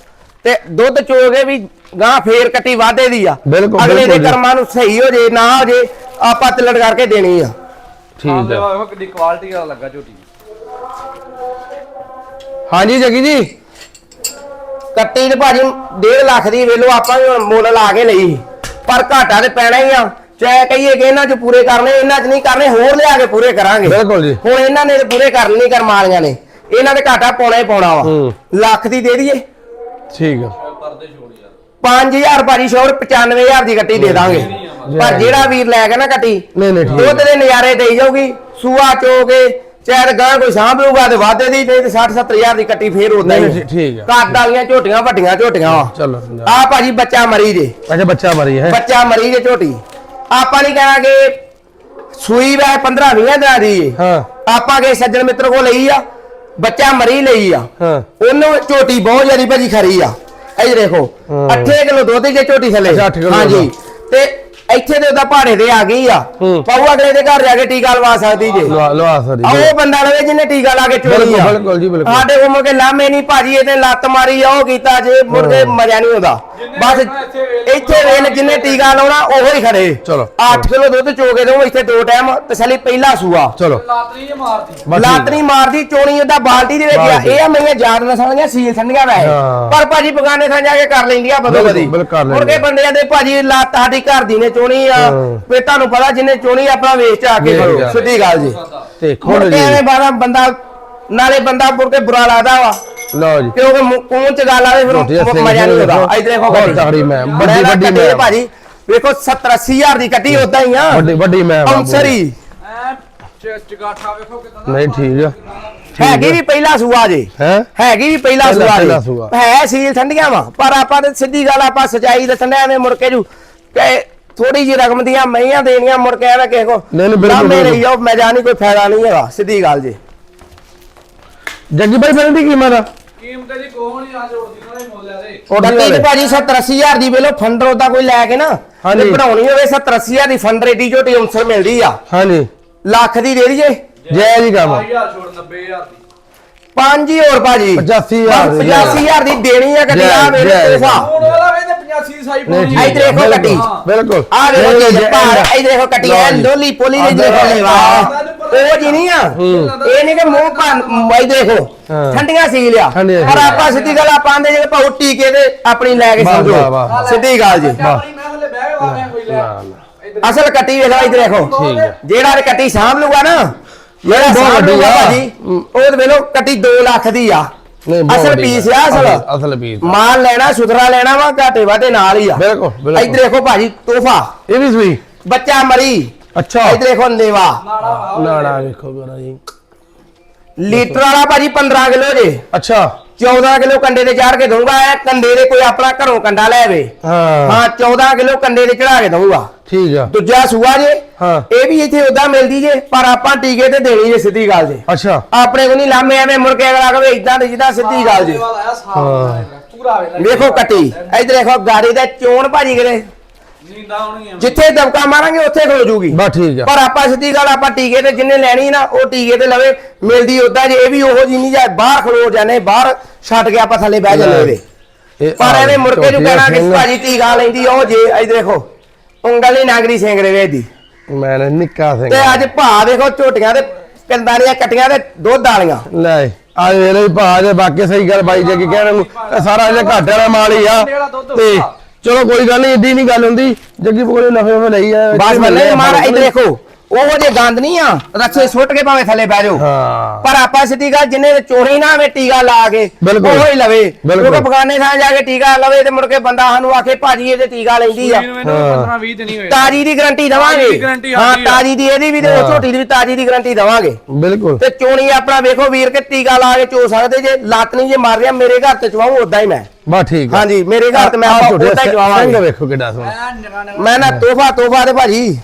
ਤੇ ਦੁੱਧ ਚੋਗੇ ਵੀ ਗਾਂ ਫੇਰ ਕੱਟੀ ਵਾਧੇ ਦੀ ਆ ਬਿਲਕੁਲ, ਅਗਲੇ ਦੇ ਬਿਲਕੁਲ ਜੀ। ਕਰਮਾਂ ਨੂੰ ਸਹੀ ਹੋ ਜੇ ਨਾ ਹੋ ਜੇ ਆਪਾਂ ਤਿਲੜ ਕਰਕੇ ਦੇਣੀ ਆ ਠੀਕ ਵੇਖੋ ਕਿੰਨੀ ਕੁਆਲਿਟੀ ਵਾਲਾ ਲੱਗਾ ਝੋਟੀ ਹਾਂਜੀ ਜੱਗੀ ਜੀ। ਕੱਟੀ ਤੇ ਭਾਜੀ 1.5 ਲੱਖ ਦੀ ਵੇਲੋ ਆਪਾਂ ਵੀ ਹੁਣ ਮੁੱਲ ਲਾ ਕੇ ਲਈ। ਪਰ ਘਾਟਾ ਤੇ ਪੈਣਾ ਹੀ ਆ। ਚਾਹੇ ਕਹੀਏ ਕਿ ਇਹਨਾਂ 'ਚ ਪੂਰੇ ਕਰਨੇ ਇਹਨਾਂ 'ਚ ਨਹੀਂ ਕਰਨੇ ਹੋਰ ਲਿਆ ਕੇ ਪੂਰੇ ਕਰਾਂਗੇ। ਬਿਲਕੁਲ ਜੀ। ਹੁਣ ਇਹਨਾਂ ਨੇ ਤੇ ਪੂਰੇ ਕਰ ਨਹੀਂ ਕਰਮ ਵਾਲੀਆਂ ਨੇ। ਇਹਨਾਂ ਦੇ ਘਾਟਾ ਪਾਉਣਾ ਹੀ ਪਾਉਣਾ ਵਾ। ਲੱਖ ਦੀ ਦੇ ਦਈਏ। ਠੀਕ ਹੈ ਪਰਦੇ ਛੋੜ ਯਾਰ 5000 ਭਾਜੀ ਸ਼ੋਰ 95000 ਦੀ ਗੱਟੀ ਦੇ ਦਾਂਗੇ। ਪਰ ਜਿਹੜਾ ਵੀਰ ਲੈ ਕੇ ਨਾ ਗੱਟੀ ਨਹੀਂ ਨਹੀਂ ਠੀਕ ਹੈ ਦੇ ਨਜ਼ਾਰੇ ਦੇਈ ਜਾਊਗੀ। ਸੂਆ ਚੋਗੇ ਚਾਹੇ ਗਾਂ ਕੋਈ ਸਾਂਭ ਲਊਗਾ ਤੇ ਵਾਧੇ ਦੀ ਨਹੀਂ ਤੇ 60 70000 ਦੀ ਕੱਟੀ ਫੇਰ ਉਦਾਂ ਨਹੀਂ ਹੀ ਠੀਕ ਹੈ ਕੱਦ ਵਾਲੀਆਂ ਝੋਟੀਆਂ ਵੱਡੀਆਂ ਝੋਟੀਆਂ। ਚਲੋ ਸਮਝਾ। ਆ ਭਾਜੀ ਬੱਚਾ ਮਰੀ ਜੇ। ਅੱਛਾ ਬੱਚਾ ਮਰੀ ਹੈ। ਬੱਚਾ ਮਰੀ ਜੇ ਝੋਟੀ। ਆਪਾਂ ਨਹੀਂ ਕਹਾਂਗੇ ਸੂਈ ਵੈ 15 20 ਦਿਨਾਂ ਦੀ ਏ। ਹਾਂ। ਆਪਾਂ ਕੇ ਸੱਜਣ ਮਿੱਤਰ ਕੋ ਲਈ ਆ। ਬੱਚਾ ਮਰੀ ਲਈ ਆ। ਹਾਂ। ਉਹਨੂੰ ਝੋਟੀ ਬਹੁਤ ਜ਼ਿਆਦੀ ਭਾਜੀ ਖਰੀ ਆ। ਇਹ ਦੇਖੋ ਹਾਂ। 8 ਕਿਲੋ ਦੁੱਧ ਜੇ ਝੋਟੀ ਥੱਲੇ। ਅੱਛਾ, ਅੱਠ ਕਿਲੋ ਹਾਂਜੀ। ਤੇ ਇੱਥੇ ਤੇ ਉਹਦਾ ਪਹਾੜੇ ਤੇ ਆ ਗਈ ਆ। ਹੂੰ। ਪਾਉ ਅਗਲੇ ਦੇ ਘਰ ਜਾ ਕੇ ਟੀਕਾ ਲਵਾ ਸਕਦੀ ਜੇ। ਲਵਾ ਲਵਾ ਸਰ ਆ ਉਹ ਬੰਦਾ ਲਵੇ ਜਿਹਨੇ ਟੀਕਾ ਲਾ ਕੇ ਚੋਰੀ ਬਿਲਕੁਲ ਆ। ਬਿਲਕੁਲ ਜੀ ਬਿਲਕੁਲ। ਸਾਡੇ ਮੁੜ ਕੇ ਲਾਮੇ ਨਹੀਂ ਭਾਜੀ ਇਹਨੇ ਲੱਤ ਮਾਰੀ ਆ ਉਹ ਕੀਤਾ ਜੇ ਮੁੜ ਕੇ ਮਜ਼ਾ ਨਹੀਂ ਆਉਂਦਾ। ਬਸ ਇੱਥੇ ਵੇਲ ਜਿੰਨੇ ਟੀਕਾ ਲਾਉਣਾ ਉਹੋ ਹੀ ਖੜੇ। ਚਲੋ। 8 ਕਿਲੋ ਦੁੱਧ ਚੋਕੇ ਦੋ ਇੱਥੇ ਦੋ ਟਾਈਮ ਤਸਲੀ ਪਹਿਲਾ ਸੂਆ। ਚਲੋ। ਲਾਤਰੀ ਇਹ ਮਾਰਦੀ। ਬਸ ਠੀਕ ਲੱਤ ਨਹੀਂ ਮਾਰਦੀ ਚੋਣੀ ਉਹਦਾ ਬਾਲਟੀ ਦੇ ਵਿੱਚ ਆ। ਬਾਲਟੀ। ਇਹ ਆ ਮੇਰੀਆਂ ਯਾਦ ਨਸਾਂ ਸੀਲ ਠੰਡੀਆਂ ਵੈ ਹਾਂ। ਪਰ ਭਾਜੀ ਬਗਾਨੇ ਥਾਂ ਜਾ ਕੇ ਕਰ ਲੈਂਦੀਆਂ ਬਦੋ ਬਿਲਕੁਲ, ਬਦੀ ਬਿਲਕੁਲ ਕਰ ਮੁੜ ਕੇ ਲੈਂਦੀਆਂ। ਬੰਦਿਆਂ ਦੇ ਭਾਜੀ ਲੱਤ ਸਾਡੀ ਘਰ ਦੀ ਨੇ ਚੋਣੀ ਆ। ਫੇ ਤੁਹਾਨੂੰ ਪਤਾ ਜਿੰਨੇ ਚੋਣੀ ਆਪਣਾ ਵੇਚ ਆ ਕੇ ਵੇਚ ਕਰੋ। ਸਿੱਧੀ ਗੱਲ ਜੀ। ਤੇ ਖੋਲ ਜੀ ਐਵੇਂ ਬਾਰਾਂ ਬੰਦਾ ਨਾਲੇ ਬੰਦਾ ਮੁੜ ਕੇ ਬੁਰਾ ਲੱਗਦਾ ਵਾ। ਲਓ ਜੀ। ਕਿਉਂਕਿ ਮੁ- ਕੂਣ ਚ ਗੱਲ ਆਵੇ ਫਿਰ ਸਿੰਘ ਮਜ਼ਾ ਨਹੀਂ ਦੇਖੋ। ਆਉਂਦਾ। ਇਧਰ ਦੇਖੋ ਬਹੁਤ ਤਕੜੀ ਮੈਂ, ਵੱਡੀ- ਨਾ ਵੱਡੀ ਕੱਟੀ ਮੈਂ। ਭਾਜੀ। ਵੇਖੋ 70 80 ਹਜ਼ਾਰ ਦੀ ਕੱਟੀ ਉਦਾਂ ਹੀ ਆ। ਵੱਡੀ ਵੱਡੀ ਮੈਂ ਬਾਬੂ। ਅੰਸਰੀ ਐ ਚ- ਚਗਾਠਾ ਵੇਖੋ ਕਿਦਾਂ ਨਹੀਂ ਠੀਕ ਆ। ਹੈਗੀ ਵੀ ਪਹਿਲਾ ਸੂਆ ਜੇ। ਹੈ? ਹੈਗੀ ਵੀ ਪਹਿਲਾ ਪਹਿਲਾ- ਸੂਆ ਜੀ। ਹੈ ਸੀਲ ਠੰਡੀਆਂ ਵਾ ਪਰ ਆਪਾਂ ਤੇ ਸਿੱਧੀ ਗੱਲ ਆਪਾਂ ਸਚਾਈ ਦੱਸਣ ਡਿਆ ਐਵੇਂ ਮੁੜ ਕੇ ਜੂ। ਕਿ ਥੋੜੀ ਜੀ ਰਕਮ ਦੀਆਂ ਮਈਆਂ ਦੇਣੀਆਂ ਮੁੜ ਕੇ ਐਵੇਂ ਕਿਸੇ ਕੋ ਨਹੀਂ, ਨਹੀਂ, ਬਿਲਕੁਲ, ਬਿਲਕੁਲ। ਲਈ ਜਾਓ ਮੈਂ ਜਾਣੀ ਕੋਈ ਫਾਇਦਾ ਨਹੀਂ ਹੈਗਾ ਸਿੱਧੀ ਗੱਲ ਜੀ। ਜੱਗੀ ਬਾਈ ਫਿਰ ਦੀ ਕੀਮਤ ਆ? ਕੀਮਤ ਦੀ ਕੋਹ ਨਹੀਂ ਆ ਜੋੜਦੀ ਨਾਲ ਹੀ ਮੁੱਲ ਆ ਦੇ। ਗੱਟੀ ਤੇ। ਭਾਜੀ 70 80 ਹਜ਼ਾਰ ਦੀ ਵੇਲੋ ਫੰਡਰ ਉਹਦਾ ਕੋਈ ਲੈ ਕੇ ਨਾ ਹਾਂਜੀ। ਤੇ ਬਣਾਉਣੀ ਹੋਵੇ 70 80 ਹਜ਼ਾਰ ਦੀ ਫੰਡਰ ਏਡੀ ਝੋਟੀ ਅੰਸਰ ਮਿਲਦੀ ਆ। ਹਾਂਜੀ। ਲੱਖ ਦੀ ਦੇ ਦਈਏ। ਜੈ ਜੀ ਕੰਮ 10000 ਛੋੜ 90000 ਦੀ। ਪੰਜ ਹੀ ਹੋਰ ਭਾਜੀ। 85000 ਦੀ 85000 ਦੀ ਦੇਣੀ ਆ ਗੱਡੀ ਆ ਮੇਰੇ। ਤੋਹਫਾ ਹੁਣ ਵਾਲਾ ਵੇ ਤੇ 85 ਸਾਈ ਆ। ਇੱਧਰ ਦੇਖੋ ਕੱਟੀ। ਬਿਲਕੁਲ ਆ ਦੇਖੋ ਜੀ ਭਾਰ ਇਹ ਦੇਖੋ ਕੱਟੀ ਐ। ਲੋਲੀ ਪੋਲੀ ਦੇ ਦੇਖੋ ਲੈਵਾ ਉਹ ਜੀ ਨਹੀਂ ਆ। ਇਹ ਨਹੀਂ ਕਿ ਮੂੰਹ ਭੰਨ ਬਾਈ ਦੇਖੋ। ਠੰਡੀਆਂ ਸੀ ਲਿਆ ਪਰ ਆਪਾਂ ਸਿੱਧੀ ਗੱਲ ਆਪਾਂ ਆਂਦੇ ਜਿਹੜੇ ਭਾਉ ਟੀਕੇ ਤੇ ਆਪਣੀ ਲੈ ਕੇ ਸਮਝੋ। ਵਾਹ, ਵਾਹ। ਸਿੱਧੀ ਗੱਲ ਜੀ। ਆਪਣੀ ਮੈਂ ਹਲੇ ਬਹਿ ਕੋਈ ਲੈ। ਇੱਧਰ। ਅਸਲ ਕੱਟੀ ਵੇਖੋ ਇੱਧਰ ਦੇਖੋ। ਠੀਕ ਹੈ ਜਿਹੜਾ ਕੱਟੀ ਸਾਂਭ ਲੂਗਾ ਨਾ ਜਿਹੜਾ ਬਹੁਤ ਸਾਂਭ ਵੱਡੀ ਲੂਗਾ ਆ। ਭਾਜੀ। ਉਹ ਤੇ ਵੇਲੋ ਕੱਟੀ 2 ਲੱਖ ਦੀ ਆ। ਨਹੀਂ ਬਹੁਤ ਅਸਲ ਵੱਡੀ ਪੀਸ ਗੱਲ। ਆ ਅਸਲ। ਅਸਲ ਪੀਸ ਮਾਲ ਲੈਣਾ ਸੁਥਰਾ ਲੈਣਾ ਵਾ ਘਾਟੇ ਵਾਟੇ ਨਾਲ ਹੀ ਆ। ਬਿਲਕੁਲ, ਬਿਲਕੁਲ। ਇੱਧਰ ਦੇਖੋ ਭਾਜੀ ਤੋਹਫਾ। ਇਹ ਵੀ ਸੂਈ ਬੱਚਾ ਮਰੀ। ਅੱਛਾ। ਇੱਧਰ ਦੇਖੋ ਨੇਵਾ। ਨਾੜਾ ਵਾ। ਨਾ ਨਾ ਵੇਖੋ ਗੋਰਾ ਜੀ। ਲੀਟਰ ਵਾਲਾ ਭਾਜੀ 15 ਕਿਲੋ ਜੇ। ਅੱਛਾ। 14 ਕਿਲੋ ਕੰਡੇ ਤੇ ਚਾੜ ਕੇ ਦਊਗਾ ਇਹ ਕੰਡੇ ਦੇ ਕੋਈ ਆਪਣਾ ਘਰੋਂ ਕੰਡਾ ਲੈ ਆਵੇ ਹਾਂ ਹਾਂ 14 ਕਿਲੋ ਕੰਡੇ ਤੇ ਚੜਾ ਕੇ ਦਊਗਾ ਠੀਕ ਆ ਦੂਜਾ ਸੂਆ ਜੇ ਹਾਂ। ਇਹ ਵੀ ਇੱਥੇ ਉਦਾਂ ਮਿਲਦੀ ਜੇ ਪਰ ਆਪਾਂ ਟੀਕੇ ਤੇ ਦੇਣੀ ਜੇ ਸਿੱਧੀ ਗੱਲ ਜੇ ਅੱਛਾ ਆਪਣੇ ਕੋ ਨਹੀਂ ਲਾਮੇ ਐਵੇਂ ਮੁੜ ਕੇ ਅਗਲਾ ਕਵੇ ਇਦਾਂ ਦੇ ਜਿੱਦਾਂ ਸਿੱਧੀ ਗੱਲ ਜੇ ਹਾਂ। ਵੇਖੋ ਕੱਟੀ ਇੱਧਰ ਦੇਖੋ ਗਾੜੀ ਦਾ ਚੋਣ ਭਾਜੀ ਕਿਤੇ ਨੀਂਦਾਂ ਆਉਣਗੀਆਂ ਜਿੱਥੇ ਦਬਕਾ ਮਾਰਾਂਗੇ ਉੱਥੇ ਖਲੋ ਜੂਗੀ। ਬਸ ਠੀਕ ਆ। ਪਰ ਆਪਾਂ ਸਿੱਧੀ ਗੱਲ ਆਪਾਂ ਟੀਕੇ ਤੇ ਜਿੰਨੇ ਲੈਣੀ ਨਾ ਉਹ ਟੀਕੇ ਤੇ ਲਵੇ ਮਿਲਦੀ ਉਦਾਂ ਜੇ ਇਹ ਵੀ ਉਹੋ ਜੀ ਨਹੀਂ ਜਾ ਬਾਹਰ ਖਲੋ ਜਾਣੇ ਬਾਹਰ ਛੱਡ ਕੇ ਆਪਾਂ ਥੱਲੇ ਬਹਿ ਜਾਂਦੇ ਇਹਦੇ। ਇਹ ਪਰ ਐਵੇਂ ਮੁੜ ਕੇ ਦਾ ਕਹਿਣਾ ਕਿ। ਭਾਜੀ ਟੀਕਾ ਲੈਂਦੀ ਉਹ ਜੇ ਇੱਧਰ ਦੇਖੋ ਉਂਗਲ ਹੀ ਨਾਗਰੀ ਸਿੰਘ ਦੀ ਮੈਂ ਨਾ ਨਿੱਕਾ ਸਿੰਘ ਤੇ ਅੱਜ ਭਾ ਦੇਖੋ ਝੋਟੀਆਂ ਤੇ ਕੰਦਾਂ ਦੀਆਂ ਕੱਟੀਆਂ ਤੇ ਦੁੱਧ ਵਾਲੀਆਂ। ਲੈ ਆ ਵੇ ਲੈ ਭਾ ਜੇ ਬਾਕੀ ਸਹੀ ਗੱਲ ਬਾਈ ਜੇ ਕੀ ਕਹਿਣ ਨੂੰ ਇਹ ਸਾਰਾ ਇਹ ਘਾਟੇ ਵਾਲਾ ਮਾਲ ਹੀ ਆ। ਤੇ ਚਲੋ ਕੋਈ ਗੱਲ ਨਹੀਂ ਏਡੀ ਨਹੀਂ ਗੱਲ ਹੁੰਦੀ। ਜੱਗੀ ਕੋਲੇ ਨਫੇ ਨਫੇ ਲਈ ਆ ਬਸ ਬੱਲੇ ਮਾਰ ਇੱਧਰ ਦੇਖੋ। ਉਹ ਜੇ ਗੰਦ ਨਹੀਂ ਆ ਰੱਸੇ ਸੁੱਟ ਕੇ ਭਾਵੇਂ ਥੱਲੇ ਬਹਿ ਜਾਓ। ਹਾਂ। ਪਰ ਆਪਾਂ ਸਿੱਧੀ ਗੱਲ ਜਿੰਨੇ ਚੋਰੀ ਨਾ ਆਵੇ ਟੀਕਾ ਲਾ ਕੇ ਬਿਲਕੁਲ। ਉਹ ਹੀ ਲਵੇ। ਬਿਲਕੁਲ। ਕਿਉਂਕਿ ਬਗਾਨੇ ਥਾਂ ਜਾ ਕੇ ਟੀਕਾ ਲਵੇ ਤੇ ਮੁੜ ਕੇ ਬੰਦਾ ਸਾਨੂੰ ਆਖੇ ਭਾਜੀ ਇਹਦੇ ਟੀਕਾ ਲੈਂਦੀ ਆ। ਮੈਨੂੰ 15 20 ਦਿਨ ਹੀ ਹੋਏ। ਤਾਜੀ ਦੀ ਗਰੰਟੀ ਤਾਜ਼ੀ ਦਵਾਂਗੇ guarantee ਹਾਂ ਆਉਂਦੀ ਆ। ਤਾਜੀ ਦੀ ਇਹਦੀ ਵੀ ਤੇ ਉਹ। ਝੋਟੀ ਦੀ ਵੀ ਤਾਜੀ ਦੀ ਗਰੰਟੀ ਦਵਾਂਗੇ। ਬਿਲਕੁਲ। ਤੇ ਚੋਣੀ ਆਪਣਾ ਵੇਖੋ ਵੀਰ ਕੇ ਟੀਕਾ ਲਾ ਕੇ ਚੋ ਸਕਦੇ ਜੇ ਲੱਤ ਨਹੀਂ ਜੇ ਮਾਰ ਰਿਆ ਮੇਰੇ ਘਰ ਤੇ ਚਵਾਉ ਉਦਾਂ ਹੀ ਮੈਂ। ਬਸ ਠੀਕ ਆ। ਹਾਂਜੀ ਮੇਰੇ ਘਰ ਤੇ ਮੈਂ ਆਪਾਂ ਝੋਟੇ ਉਦਾਂ ਹੀ ਸਿੰਘ ਚਵਾਵਾਂਗੇ। ਵੇਖੋ ਕਿੱਡਾ ਸੋਹਣਾ। ਮੈਂ ਨਾ ਤੋਹਫਾ ਤੋਹਫਾ ਤੇ ਭਾਜੀ।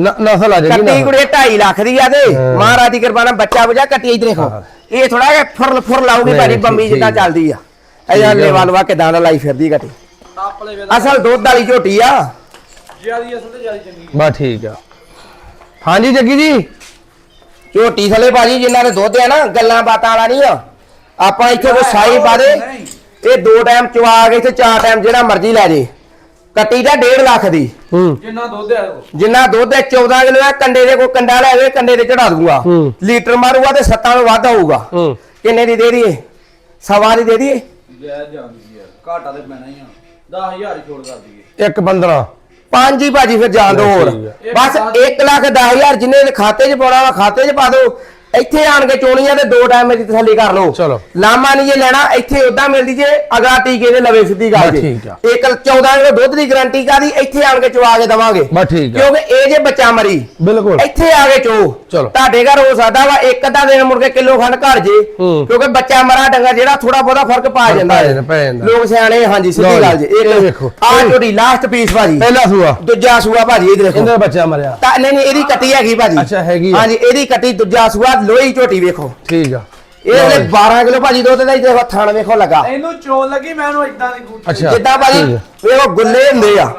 ਨਸਲ ਆ ਜੱਗੀ ਕੱਟੀ ਕੁੜੀ 2.5 ਲੱਖ ਦੀ ਆ ਤੇ। ਮਹਾਰਾਜ ਦੀ ਕਿਰਪਾ ਨਾਲ ਬੱਚਾ ਬੁਝਾ ਕੱਟੀ ਇੱਧਰ ਦੇਖੋ। ਇਹ ਥੋੜਾ ਜਿਹਾ ਫੁਰ ਫੁਰ ਲਾਉਗੀ ਭਾਜੀ ਬੰਬੀ ਜਿੱਦਾਂ। ਚੱਲਦੀ ਆ। ਇਹ। ਲੈਵਾ ਲਵਾ ਕਿਦਾਂ ਦਾ ਲਾਈ ਫਿਰਦੀ ਕੱਟੀ। ਅਸਲ ਦੁੱਧ ਵਾਲੀ ਝੋਟੀ ਆ। ਜਿਆਦੀ ਅਸਲ ਤੇ ਜਿਆਦੀ ਚੰਗੀ ਬਸ ਠੀਕ ਆ। ਹਾਂਜੀ ਜੱਗੀ ਜੀ। ਝੋਟੀ ਥਲੇ ਭਾਜੀ ਜਿਨ੍ਹਾਂ ਦੇ ਦੁੱਧ ਆ ਨਾ ਗੱਲਾਂ ਬਾਤਾਂ ਵਾਲਾ ਨਹੀਂ ਆ। ਆਪਾਂ ਇੱਥੇ ਕੋਈ ਸਾਈ ਪਾ ਦੇ। ਇਹ ਦੋ ਟਾਈਮ ਚਵਾ ਕੇ ਤੇ ਚਾਰ ਟਾਈਮ ਜਿਹੜਾ ਮਰਜ਼ੀ ਲੈ ਜੇ। ਕੱਟੀ ਦਾ 1.5 ਲੱਖ ਦੀ। ਹੂੰ। ਜਿੰਨਾ ਦੁੱਧ ਹੈ ਉਹ। ਜਿੰਨਾ ਦੁੱਧ ਹੈ 14 ਕਿਲੋ ਹੈ ਕੰਡੇ ਦੇ ਕੋਈ ਕੰਡਾ ਲੈ ਜਾਵੇ ਕੰਡੇ ਤੇ ਚੜਾ ਦੂੰਗਾ। ਹੂੰ। ਲੀਟਰ ਮਾਰੂਗਾ ਤੇ ਸੱਤਾਂ ਨੂੰ ਵੱਧ ਆਊਗਾ। ਹੂੰ। ਕਿੰਨੇ ਦੀ ਦੇ ਦਈਏ? ਸਵਾ ਦੀ ਦੇ ਦਈਏ? ਜੈ ਜਾਂਦੀ ਯਾਰ ਘਾਟਾ ਤੇ ਪੈਣਾ ਹੀ ਆ। 10000 ਹੀ ਛੋੜ ਕਰ ਦਈਏ। ਇੱਕ 15 ਪੰਜ ਹੀ ਭਾਜੀ ਫਿਰ ਜਾਣ ਦੋ ਹੋਰ। ਠੀਕ। ਬਸ 1 ਲੱਖ 10000 ਜਿੰਨੇ ਦੇ ਖਾਤੇ 'ਚ ਪਾਉਣਾ ਵਾ ਖਾਤੇ 'ਚ ਪਾ ਦਿਓ। ਇੱਥੇ ਆਣ ਕੇ ਚੋਣੀਆਂ ਤੇ ਦੋ ਟਾਈਮ ਦੀ ਤਸੱਲੀ ਕਰ ਲਓ। ਚਲੋ। ਲਾਮਾ ਨਹੀਂ ਜੇ ਲੈਣਾ ਇੱਥੇ ਉਦਾਂ ਮਿਲਦੀ ਜੇ ਅਗਾ ਟੀਕੇ ਦੇ ਲਵੇ ਸਿੱਧੀ ਗੱਲ ਜੀ। ਇੱਕ 14 ਕਿਲੋ ਦੁੱਧ ਦੀ ਗਾਰੰਟੀ ਕਾਦੀ ਇੱਥੇ ਆਣ ਕੇ ਚਵਾ ਕੇ ਦਵਾਂਗੇ। ਬਸ ਠੀਕ ਆ। ਕਿਉਂਕਿ ਇਹ ਜੇ ਬੱਚਾ ਮਰੀ ਬਿਲਕੁਲ। ਇੱਥੇ ਆ ਕੇ ਚੋ। ਤੁਹਾਡੇ ਘਰ ਹੋ ਸਕਦਾ ਵਾ ਇੱਕ ਅੱਧਾ ਦਿਨ ਮੁੜ ਕੇ ਕਿਲੋ ਖੰਡ ਘਰ ਜੇ। ਕਿਉਂਕਿ ਬੱਚਾ ਮਰਾ ਡੰਗਾ ਜਿਹੜਾ ਥੋੜਾ ਬਹੁਤਾ ਫ਼ਰਕ ਪਾ ਜਾਂਦਾ ਹੈ। ਲੋਕ ਸਿਆਣੇ ਹਾਂਜੀ ਸਿੱਧੀ ਗੱਲ ਜੀ। ਇਹ ਵੇਖੋ। ਆ ਝੋਟੀ ਲਾਸਟ ਪੀਸ ਭਾਜੀ। ਪਹਿਲਾ ਸੂਆ। ਦੂਜਾ ਸੂਆ ਭਾਜੀ ਇਹ ਦੇਖੋ। ਇਹਦਾ ਬੱਚਾ ਮਰਿਆ। ਨਹੀਂ ਨਹੀਂ ਇਹਦੀ ਕੱਟੀ ਹੈਗੀ ਭਾਜੀ। ਅੱਛਾ, ਹੈਗੀ। ਹਾਂਜੀ ਇਹਦੀ ਕੱਟੀ ਦੂਜਾ ਸੂਆ ਲੋਹੀ ਝੋਟੀ ਵੇਖੋ। ਠੀਕ ਆ। ਇਹ ਲਓ ਹਲੇ ਜੀ। 12 ਕਿਲੋ ਭਾਜੀ ਦੁੱਧ ਦਾ ਹੀ ਦੇਖੋ ਥਣ ਵੇਖੋ ਲੱਗਾ। ਇਹਨੂੰ ਚੋਣ ਲੱਗੀ ਮੈਂ ਇਹਨੂੰ ਇਦਾਂ ਦੀ ਗੁੱਟ ਅੱਛਾ ਜਿੱਦਾਂ ਭਾਜੀ। ਵੇਖੋ ਗੁੱਲੇ ਹੁੰਦੇ ਆ।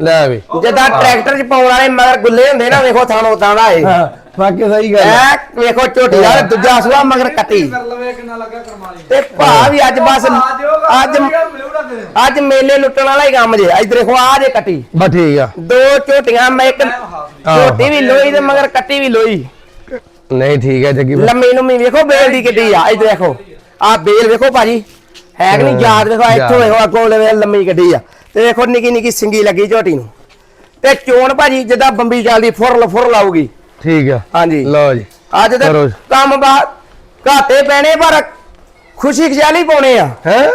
ਲੈ ਵੀ। ਜਿੱਦਾਂ ਟਰੈਕਟਰ 'ਚ ਪਾਉਣ ਵਾਲੇ ਮਗਰ ਗੁੱਲੇ ਹੁੰਦੇ ਨਾ ਵੇਖੋ ਥਣ ਉਦਾਂ ਦਾ ਇਹ। ਹਾਂ ਬਾਕੀ ਸਹੀ ਗੱਲ। ਐ ਵੇਖੋ ਝੋਟੀ ਦਾ ਦੂਜਾ ਸੂਆ ਮਗਰ ਕੱਟੀ। ਕਰ ਲਵੇ ਕਿੰਨਾ ਲੱਗਾ ਕਰਮਾਲੀ ਤੇ ਭਾ ਵੀ ਅੱਜ ਬਸ ਅੱਜ ਅੱਜ ਮੇਲੇ ਲੁੱਟਣ ਵਾਲਾ ਹੀ ਕੰਮ ਜੇ ਇੱਧਰ ਦੇਖੋ ਆ ਜੇ ਕੱਟੀ। ਬਸ ਠੀਕ ਆ। ਦੋ ਝੋਟੀਆਂ ਮੈਂ ਇੱਕ। ਝੋਟੀ ਵੀ ਲੋਈ ਤੇ ਮਗਰ ਕੱਟੀ ਵੀ ਲੋਈ ਨਹੀਂ ਠੀਕ ਹੈ ਜੱਗੀ। ਲੰਮੀ ਲੰਮੀ ਵੇਖੋ ਬੇਲ ਦੀ ਕਿੱਡੀ ਆ। ਇੱਧਰ ਦੇਖੋ ਆ ਬੇਲ ਵੇਖੋ ਭਾਜੀ। ਹੈ ਕਿ ਨਹੀਂ? ਯਾਦ ਵੇਖੋ ਇੱਥੋਂ ਵੇਖੋ ਅੱਗੋਂ ਲਵੇ ਲੰਮੀ ਗੱਡੀ ਆ। ਤੇ ਵੇਖੋ ਨਿੱਕੀ ਨਿੱਕੀ ਸਿੰਗੀ ਲੱਗੀ ਝੋਟੀ ਨੂੰ। ਤੇ ਚੋਣ ਭਾਜੀ ਜਿੱਦਾਂ ਬੰਬੀ ਚੱਲਦੀ ਫੁਰਲ ਫੁਰਲ ਆਊਗੀ। ਠੀਕ ਆ। ਹਾਂਜੀ। ਲਓ ਜੀ ਅੱਜ ਤੇ। ਕੰਮ ਬਾਅਦ ਘਾਟੇ ਪੈਣੇ ਪਰ ਖੁਸ਼ੀ ਖਿਆਲੀ ਪਾਉਣੇ ਆ। ਹੈ?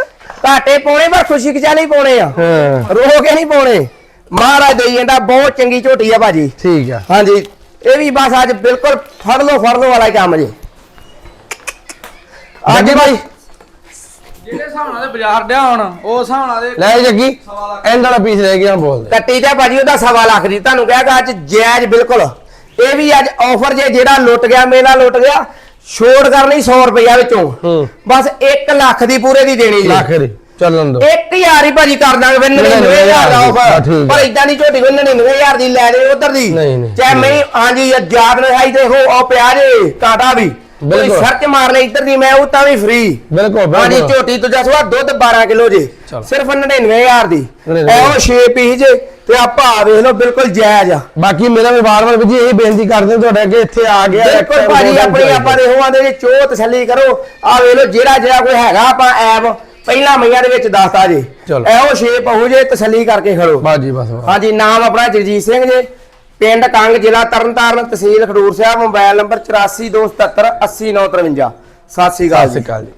ਘਾਟੇ ਪਾਉਣੇ ਪਰ ਖੁਸ਼ੀ ਖਿਆਲੀ ਪਾਉਣੇ ਆ। ਹਾਂ। ਰੋ ਕੇ ਨਹੀਂ ਪਾਉਣੇ। ਮਹਾਰਾਜ ਦੇਈ ਜਾਂਦਾ ਬਹੁਤ ਚੰਗੀ ਝੋਟੀ ਆ ਭਾਜੀ। ਠੀਕ ਆ। ਹਾਂਜੀ। ਇਹ ਵੀ ਬਸ ਅੱਜ ਬਿਲਕੁਲ ਫੜ ਲੋ ਫੜ ਲੋ ਵਾਲਾ ਹੀ ਕੰਮ ਜੀ। ਅੱਜ ਭਾਈ ਜਿਹੜੇ ਹਿਸਾਬ ਨਾਲ ਦੇ ਬਾਜ਼ਾਰ ਡਿਆ ਹੁਣ ਉਹ ਹਿਸਾਬ ਨਾਲ ਦੇ ਲੈ ਜੱਗੀ ਐਂਡ ਵਾਲਾ ਪੀਸ ਰਹਿ ਗਿਆ ਬੋਲਦੇ। ਕੱਟੀ ਤੇ ਭਾਜੀ ਉਹਦਾ ਸਵਾ ਲੱਖ ਦੀ। ਤੁਹਾਨੂੰ ਕਹਾਂਗਾ ਅੱਜ ਜਾਇਜ਼ ਬਿਲਕੁਲ। ਇਹ ਵੀ ਅੱਜ ਆਫਰ ਜੇ ਜਿਹੜਾ ਲੁੱਟ ਗਿਆ ਮੇਲਾ ਲੁੱਟ ਗਿਆ ਛੋੜ ਕਰਨੀ 100 ਰੁਪਇਆ ਵਿੱਚੋਂ। ਹੂੰ। ਬਸ 1 ਲੱਖ ਦੀ ਪੂਰੇ ਦੀ ਦੇਣੀ ਜੀ। ਲੱਖ ਦੀ। ਚੱਲਣ ਦੋ ਇੱਕ ਹਜ਼ਾਰ ਹੀ ਭਾਜੀ ਕਰ ਦਾਂਗੇ ਫਿਰ 99000 ਦਾ ਆਫਰ ਪਰ ਇਦਾਂ ਦੀ ਝੋਟੀ ਕੋਈ 99000 ਦੀ ਲੈ ਦੇ ਉਧਰ ਦੀ। ਨਹੀਂ, ਨਹੀਂ, ਚਾਹੇ ਮੈਂ ਹਾਂਜੀ ਯਾਦ ਨਹੀਂ ਆਈ ਦੇਖੋ ਉਹ ਪਿਆ ਜੇ ਕਾਟਾ ਵੀ। ਕੋਈ ਬਿਲਕੁਲ। ਸਰਚ ਮਾਰ ਲੈ ਇੱਧਰ ਦੀ ਮੈਂ ਉਹ ਤਾਂ ਵੀ ਫ੍ਰੀ ਬਿਲਕੁਲ ਹਾਂਜੀ ਝੋਟੀ ਤੁਜਾ ਸਵਾ ਦੁੱਧ 12 ਕਿਲੋ ਜੇ। ਸਿਰਫ 99000 ਦੀ। 99,000 ਉਹ 6 ਪੀਸ ਜੇ ਤੇ ਆ ਭਾ ਵੇਖ ਲਓ ਬਿਲਕੁਲ ਜਾਇਜ਼ ਆ। ਬਾਕੀ ਮੇਰਾ ਵੀ ਵਾਰ-ਵਾਰ ਵੀ ਜੀ ਇਹੀ ਬੇਨਤੀ ਕਰਦੇ ਤੁਹਾਡੇ ਅੱਗੇ ਇੱਥੇ ਆ ਗਿਆ। ਬਿਲਕੁਲ ਭਾਜੀ ਆਪਣੀ ਆਪਾਂ ਦੇ ਹੋਵਾਂ ਦੇ ਵਿੱਚ ਚੋ ਤਸੱਲੀ ਕਰੋ। ਆ ਵੇਖ ਲਓ ਜਿਹੜਾ ਜਿਹੜਾ ਕੋਈ ਹੈਗਾ ਆਪਾਂ ਐਪ ਪਹਿਲਾਂ ਮਈਆਂ ਦੇ ਵਿੱਚ ਦੱਸਤਾ ਜੀ। ਚਲੋ। ਇਹੋ ਸ਼ੇਪ ਹੋਊ ਜੇ ਤਸੱਲੀ ਕਰਕੇ ਖੜੋ। ਬਾਜੀ ਬਸ ਬਸ। ਹਾਂਜੀ ਨਾਮ ਆਪਣਾ ਜਗਜੀਤ ਸਿੰਘ ਜੀ। ਪਿੰਡ ਕੰਗ ਜ਼ਿਲ੍ਹਾ ਤਰਨਤਾਰਨ ਤਹਿਸੀਲ ਖਡੂਰ ਸਾਹਿਬ ਮੋਬਾਈਲ ਨੰਬਰ 8427780953 ਸਤਿ ਸ੍ਰੀ ਅਕਾਲ ਸਤਿ ਜੀ ਸ਼੍ਰੀ ਅਕਾਲ ਜੀ।